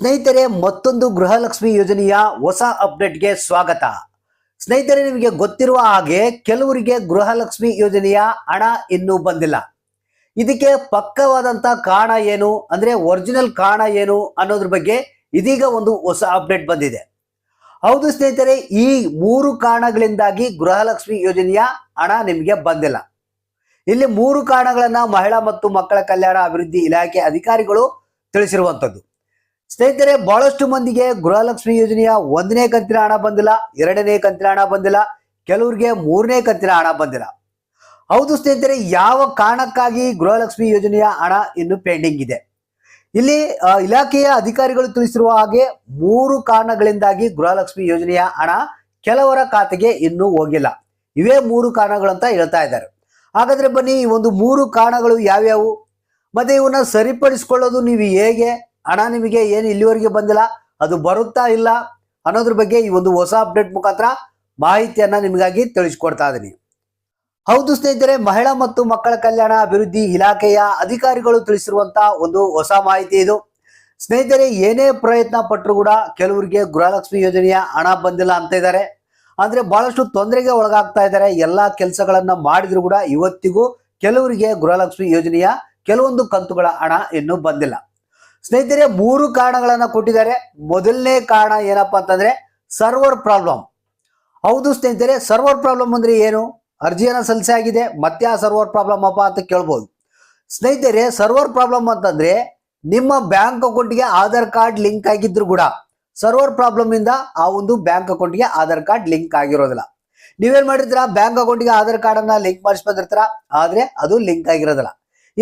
ಸ್ನೇಹಿತರೆ, ಮತ್ತೊಂದು ಗೃಹಲಕ್ಷ್ಮಿ ಯೋಜನೆಯ ಹೊಸ ಅಪ್ಡೇಟ್ಗೆ ಸ್ವಾಗತ. ಸ್ನೇಹಿತರೆ, ನಿಮಗೆ ಗೊತ್ತಿರುವ ಹಾಗೆ ಕೆಲವರಿಗೆ ಗೃಹಲಕ್ಷ್ಮಿ ಯೋಜನೆಯ ಹಣ ಇನ್ನೂ ಬಂದಿಲ್ಲ. ಇದಕ್ಕೆ ಪಕ್ಕವಾದಂತ ಕಾರಣ ಏನು? ಅಂದ್ರೆ ಒರಿಜಿನಲ್ ಕಾರಣ ಏನು ಅನ್ನೋದ್ರ ಬಗ್ಗೆ ಇದೀಗ ಒಂದು ಹೊಸ ಅಪ್ಡೇಟ್ ಬಂದಿದೆ. ಹೌದು ಸ್ನೇಹಿತರೆ, ಈ ಮೂರು ಕಾರಣಗಳಿಂದಾಗಿ ಗೃಹಲಕ್ಷ್ಮಿ ಯೋಜನೆಯ ಹಣ ನಿಮಗೆ ಬಂದಿಲ್ಲ. ಇಲ್ಲಿ ಮೂರು ಕಾರಣಗಳನ್ನ ಮಹಿಳಾ ಮತ್ತು ಮಕ್ಕಳ ಕಲ್ಯಾಣ ಅಭಿವೃದ್ಧಿ ಇಲಾಖೆ ಅಧಿಕಾರಿಗಳು ತಿಳಿಸಿರುವಂತದ್ದು ಸ್ನೇಹಿತರೆ, ಬಹಳಷ್ಟು ಮಂದಿಗೆ ಗೃಹಲಕ್ಷ್ಮಿ ಯೋಜನೆಯ ಒಂದನೇ ಕಂತಿನ ಹಣ ಬಂದಿಲ್ಲ, ಎರಡನೇ ಕಂತಿನ ಹಣ ಬಂದಿಲ್ಲ, ಕೆಲವರಿಗೆ ಮೂರನೇ ಕಂತಿನ ಹಣ ಬಂದಿಲ್ಲ. ಹೌದು ಸ್ನೇಹಿತರೆ, ಯಾವ ಕಾರಣಕ್ಕಾಗಿ ಗೃಹಲಕ್ಷ್ಮಿ ಯೋಜನೆಯ ಹಣ ಇನ್ನು ಪೆಂಡಿಂಗ್ ಇದೆ? ಇಲ್ಲಿ ಇಲಾಖೆಯ ಅಧಿಕಾರಿಗಳು ತಿಳಿಸಿರುವ ಹಾಗೆ ಮೂರು ಕಾರಣಗಳಿಂದಾಗಿ ಗೃಹಲಕ್ಷ್ಮಿ ಯೋಜನೆಯ ಹಣ ಕೆಲವರ ಖಾತೆಗೆ ಇನ್ನೂ ಹೋಗಿಲ್ಲ. ಇವೇ ಮೂರು ಕಾರಣಗಳು ಅಂತ ಹೇಳ್ತಾ ಇದ್ದಾರೆ. ಹಾಗಾದ್ರೆ ಬನ್ನಿ, ಈ ಒಂದು ಮೂರು ಕಾರಣಗಳು ಯಾವ್ಯಾವು? ಮತ್ತೆ ಇವನ್ನ ಸರಿಪಡಿಸ್ಕೊಳ್ಳೋದು ನೀವು ಹೇಗೆ? ಹಣ ನಿಮಗೆ ಏನು ಇಲ್ಲಿವರೆಗೆ ಬಂದಿಲ್ಲ, ಅದು ಬರುತ್ತಾ ಇಲ್ಲ ಅನ್ನೋದ್ರ ಬಗ್ಗೆ ಈ ಒಂದು ಹೊಸ ಅಪ್ಡೇಟ್ ಮುಖಾಂತರ ಮಾಹಿತಿಯನ್ನ ನಿಮಗಾಗಿ ತಿಳಿಸ್ಕೊಡ್ತಾ ಇದ್ದೀನಿ ಹೌದು ಸ್ನೇಹಿತರೆ, ಮಹಿಳಾ ಮತ್ತು ಮಕ್ಕಳ ಕಲ್ಯಾಣ ಅಭಿವೃದ್ಧಿ ಇಲಾಖೆಯ ಅಧಿಕಾರಿಗಳು ತಿಳಿಸಿರುವಂತ ಒಂದು ಹೊಸ ಮಾಹಿತಿ ಇದು. ಸ್ನೇಹಿತರೆ, ಏನೇ ಪ್ರಯತ್ನ ಪಟ್ಟರು ಕೂಡ ಕೆಲವರಿಗೆ ಗೃಹಲಕ್ಷ್ಮಿ ಯೋಜನೆಯ ಹಣ ಬಂದಿಲ್ಲ ಅಂತ ಇದ್ದಾರೆ ಅಂದ್ರೆ ಬಹಳಷ್ಟು ತೊಂದರೆಗೆ ಒಳಗಾಗ್ತಾ ಇದ್ದಾರೆ ಎಲ್ಲಾ ಕೆಲಸಗಳನ್ನ ಮಾಡಿದ್ರು ಕೂಡ ಇವತ್ತಿಗೂ ಕೆಲವರಿಗೆ ಗೃಹಲಕ್ಷ್ಮಿ ಯೋಜನೆಯ ಕೆಲವೊಂದು ಕಂತುಗಳ ಹಣ ಇನ್ನೂ ಬಂದಿಲ್ಲ. ಸ್ನೇಹಿತರೆ, ಮೂರು ಕಾರಣಗಳನ್ನ ಕೊಟ್ಟಿದ್ದಾರೆ. ಮೊದಲನೇ ಕಾರಣ ಏನಪ್ಪಾ ಅಂತಂದ್ರೆ ಸರ್ವರ್ ಪ್ರಾಬ್ಲಮ್ ಹೌದು ಸ್ನೇಹಿತರೆ ಸರ್ವರ್ ಪ್ರಾಬ್ಲಮ್ ಅಂದ್ರೆ ಏನು? ಅರ್ಜಿಯನ್ನ ಸಲ್ಲಿಸಿ ಆಗಿದೆ, ಮತ್ತೆ ಆ ಸರ್ವರ್ ಪ್ರಾಬ್ಲಮ್ ಅಪ್ಪ ಅಂತ ಕೇಳ್ಬೋದು. ಸ್ನೇಹಿತರೆ ಸರ್ವರ್ ಪ್ರಾಬ್ಲಮ್ ಅಂತಂದ್ರೆ, ನಿಮ್ಮ ಬ್ಯಾಂಕ್ ಅಕೌಂಟ್ಗೆ ಆಧಾರ್ ಕಾರ್ಡ್ ಲಿಂಕ್ ಆಗಿದ್ರು ಕೂಡ ಸರ್ವರ್ ಪ್ರಾಬ್ಲಮ್ ಇಂದ ಆ ಒಂದು ಬ್ಯಾಂಕ್ ಅಕೌಂಟ್ಗೆ ಆಧಾರ್ ಕಾರ್ಡ್ ಲಿಂಕ್ ಆಗಿರೋದಿಲ್ಲ. ನೀವೇನ್ ಮಾಡಿರ್ತೀರಾ? ಬ್ಯಾಂಕ್ ಅಕೌಂಟ್ಗೆ ಆಧಾರ್ ಕಾರ್ಡ್ ಅನ್ನ ಲಿಂಕ್ ಮಾಡಿಸ್ಬಂದಿರ್ತೀರಾ ಆದ್ರೆ ಅದು ಲಿಂಕ್ ಆಗಿರೋದಿಲ್ಲ.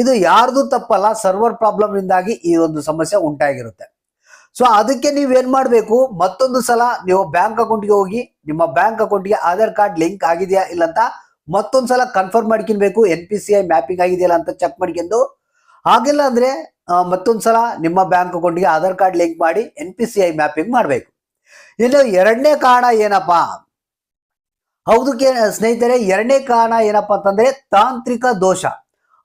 ಇದು ಯಾರ್ದು ತಪ್ಪಲ್ಲ ಸರ್ವರ್ ಪ್ರಾಬ್ಲಮ್ ಇಂದಾಗಿ ಈ ಒಂದು ಸಮಸ್ಯೆ ಉಂಟಾಗಿರುತ್ತೆ. ಸೊ ಅದಕ್ಕೆ ನೀವು ಏನ್ ಮಾಡಬೇಕು? ಮತ್ತೊಂದು ಸಲ ನೀವು ಬ್ಯಾಂಕ್ ಅಕೌಂಟ್ಗೆ ಹೋಗಿ, ನಿಮ್ಮ ಬ್ಯಾಂಕ್ ಅಕೌಂಟ್ಗೆ ಆಧಾರ್ ಕಾರ್ಡ್ ಲಿಂಕ್ ಆಗಿದೆಯಾ ಇಲ್ಲ ಅಂತ ಮತ್ತೊಂದು ಸಲ ಕನ್ಫರ್ಮ್ ಮಾಡ್ಕೊಬೇಕು N P C I mapping ಆಗಿದೆಯಲ್ಲ ಅಂತ ಚೆಕ್ ಮಾಡ್ಕೊಂಡು. ಆಗಿಲ್ಲ ಅಂದ್ರೆ ಮತ್ತೊಂದು ಸಲ ನಿಮ್ಮ ಬ್ಯಾಂಕ್ ಅಕೌಂಟ್ಗೆ ಆಧಾರ್ ಕಾರ್ಡ್ ಲಿಂಕ್ ಮಾಡಿ N P C I mapping ಮಾಡಬೇಕು. ಇನ್ನು ಎರಡನೇ ಕಾರಣ ಏನಪ್ಪಾ? ಹೌದು ಸ್ನೇಹಿತರೆ, ಎರಡನೇ ಕಾರಣ ಏನಪ್ಪಾ ಅಂತಂದ್ರೆ ತಾಂತ್ರಿಕ ದೋಷ.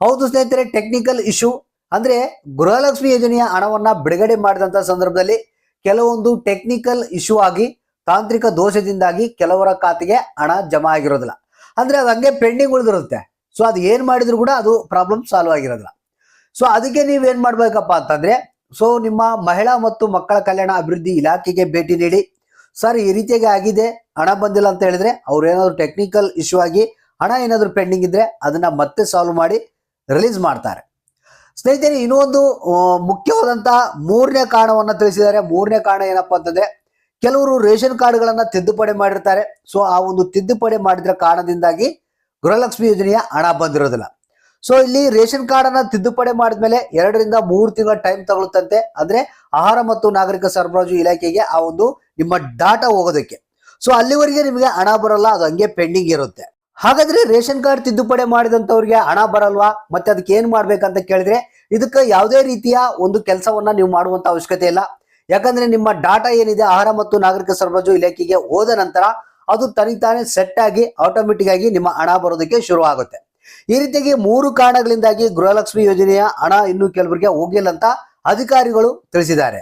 ಹೌದು ಸ್ನೇಹಿತರೆ ಟೆಕ್ನಿಕಲ್ ಇಶ್ಯೂ ಅಂದ್ರೆ ಗೃಹಲಕ್ಷ್ಮಿ ಯೋಜನೆಯ ಹಣವನ್ನ ಬಿಡುಗಡೆ ಮಾಡಿದಂತ ಸಂದರ್ಭದಲ್ಲಿ ಕೆಲವೊಂದು ಟೆಕ್ನಿಕಲ್ ಇಶ್ಯೂ ಆಗಿ, ತಾಂತ್ರಿಕ ದೋಷದಿಂದಾಗಿ ಕೆಲವರ ಖಾತೆಗೆ ಹಣ ಜಮಾ ಆಗಿರೋದಿಲ್ಲ. ಅಂದ್ರೆ ಅದು ಹಂಗೆ ಪೆಂಡಿಂಗ್ ಉಳಿದಿರುತ್ತೆ. ಸೊ ಅದು ಏನ್ ಮಾಡಿದ್ರು ಕೂಡ ಅದು ಪ್ರಾಬ್ಲಮ್ ಸಾಲ್ವ್ ಆಗಿರೋದಿಲ್ಲ. ಸೊ ಅದಕ್ಕೆ ನೀವ್ ಏನ್ ಮಾಡ್ಬೇಕಪ್ಪ ಅಂತಂದ್ರೆ ಸೊ ನಿಮ್ಮ ಮಹಿಳಾ ಮತ್ತು ಮಕ್ಕಳ ಕಲ್ಯಾಣ ಅಭಿವೃದ್ಧಿ ಇಲಾಖೆಗೆ ಭೇಟಿ ನೀಡಿ, ಸರ್, ಈ ರೀತಿಯಾಗಿ ಆಗಿದೆ, ಹಣ ಬಂದಿಲ್ಲ ಅಂತ ಹೇಳಿದ್ರೆ ಅವ್ರು ಏನಾದ್ರು ಟೆಕ್ನಿಕಲ್ ಇಶ್ಯೂ ಆಗಿ, ಹಣ ಏನಾದ್ರು ಪೆಂಡಿಂಗ್ ಇದ್ರೆ ಅದನ್ನ ಮತ್ತೆ ಸಾಲ್ವ್ ಮಾಡಿ ರಿಲೀಸ್ ಮಾಡ್ತಾರೆ. ಸ್ನೇಹಿತರೆ, ಇನ್ನೊಂದು ಮುಖ್ಯವಾದಂತಹ ಮುಖ್ಯವಾದಂತ ಮೂರನೇ ಕಾರಣವನ್ನು ತಿಳಿಸಿದ್ದಾರೆ. ಮೂರನೇ ಕಾರಣ ಏನಪ್ಪಾ ಅಂತಂದ್ರೆ, ಕೆಲವರು ರೇಷನ್ ಕಾರ್ಡ್ಗಳನ್ನ ತಿದ್ದುಪಡಿ ಮಾಡಿರ್ತಾರೆ. ಸೊ ಆ ಒಂದು ತಿದ್ದುಪಡಿ ಮಾಡಿದ್ರ ಕಾರಣದಿಂದಾಗಿ ಗೃಹಲಕ್ಷ್ಮಿ ಯೋಜನೆಯ ಹಣ ಬಂದಿರೋದಿಲ್ಲ. ಸೊ ಇಲ್ಲಿ ರೇಷನ್ ಕಾರ್ಡ್ ಅನ್ನ ತಿದ್ದುಪಡಿ ಮಾಡಿದ್ಮೇಲೆ ಎರಡರಿಂದ ಮೂರು ತಿಂಗಳ ಟೈಮ್ ತಗೊಳ್ಳುತ್ತಂತೆ. ಅಂದ್ರೆ ಆಹಾರ ಮತ್ತು ನಾಗರಿಕ ಸರಬರಾಜು ಇಲಾಖೆಗೆ ಆ ಒಂದು ನಿಮ್ಮ ಡಾಟಾ ಹೋಗೋದಕ್ಕೆ. ಸೊ ಅಲ್ಲಿವರೆಗೆ ನಿಮಗೆ ಹಣ ಬರಲ್ಲ. ಅದು ಹಂಗೆ ಪೆಂಡಿಂಗ್ ಇರುತ್ತೆ. ಹಾಗಾದ್ರೆ ರೇಷನ್ ಕಾರ್ಡ್ ತಿದ್ದುಪಡಿ ಮಾಡಿದಂತವ್ರಿಗೆ ಹಣ ಬರಲ್ವಾ? ಮತ್ತೆ ಅದಕ್ಕೆ ಏನ್ ಮಾಡ್ಬೇಕಂತ ಕೇಳಿದ್ರೆ ಇದಕ್ಕೆ ಯಾವುದೇ ರೀತಿಯ ಒಂದು ಕೆಲಸವನ್ನ ನೀವು ಮಾಡುವಂತ ಅವಶ್ಯಕತೆ ಇಲ್ಲ. ಯಾಕಂದ್ರೆ ನಿಮ್ಮ ಡಾಟಾ ಏನಿದೆ, ಆಹಾರ ಮತ್ತು ನಾಗರಿಕ ಸರಬರಾಜು ಇಲಾಖೆಗೆ ಹೋದ ನಂತರ ಅದು ತನಿತಾನೆ ಸೆಟ್ ಆಗಿ ಆಟೋಮೆಟಿಕ್ ಆಗಿ ನಿಮ್ಮ ಹಣ ಬರೋದಕ್ಕೆ ಶುರು ಆಗುತ್ತೆ. ಈ ರೀತಿಯಾಗಿ ಮೂರು ಕಾರಣಗಳಿಂದಾಗಿ ಗೃಹಲಕ್ಷ್ಮಿ ಯೋಜನೆಯ ಹಣ ಇನ್ನೂ ಕೆಲವರಿಗೆ ಹೋಗಿಲ್ಲ ಅಂತ ಅಧಿಕಾರಿಗಳು ತಿಳಿಸಿದ್ದಾರೆ.